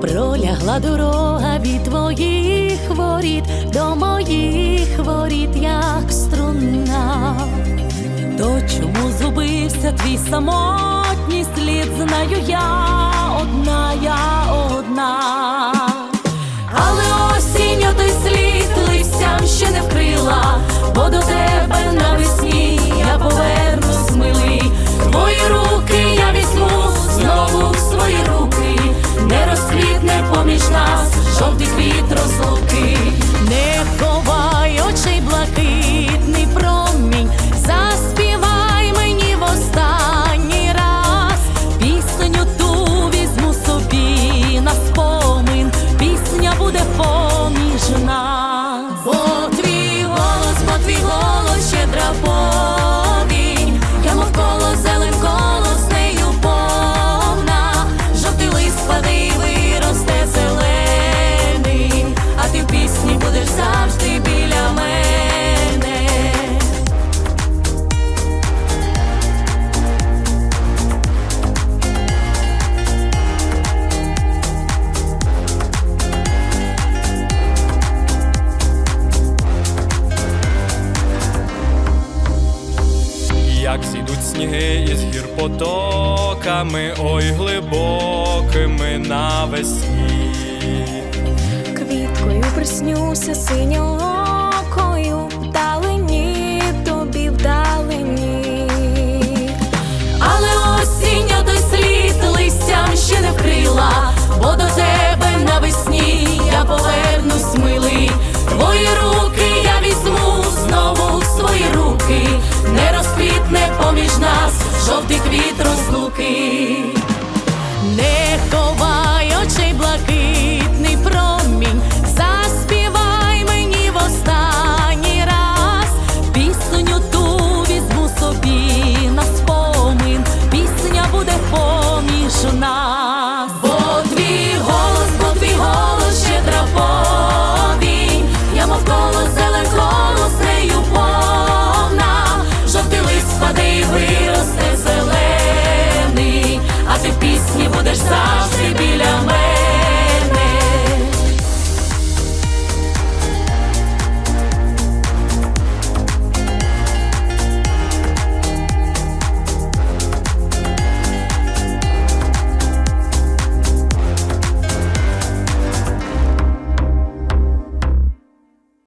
Пролягла дорога від твоїх воріт до моїх воріт, як струна. То чому зубився твій самотній слід? Знаю я одна, поміж нас жовтий квіт розлуки. Не ховай очей блакитний промінь, заспівай мені в останній раз. Пісню ту візьму собі на спомин, пісня буде поміж нас. Сніги із гір потоками, ой глибокими навесні. Квіткою приснюся синьокою поміж нас жовтий квіт розлуки. Не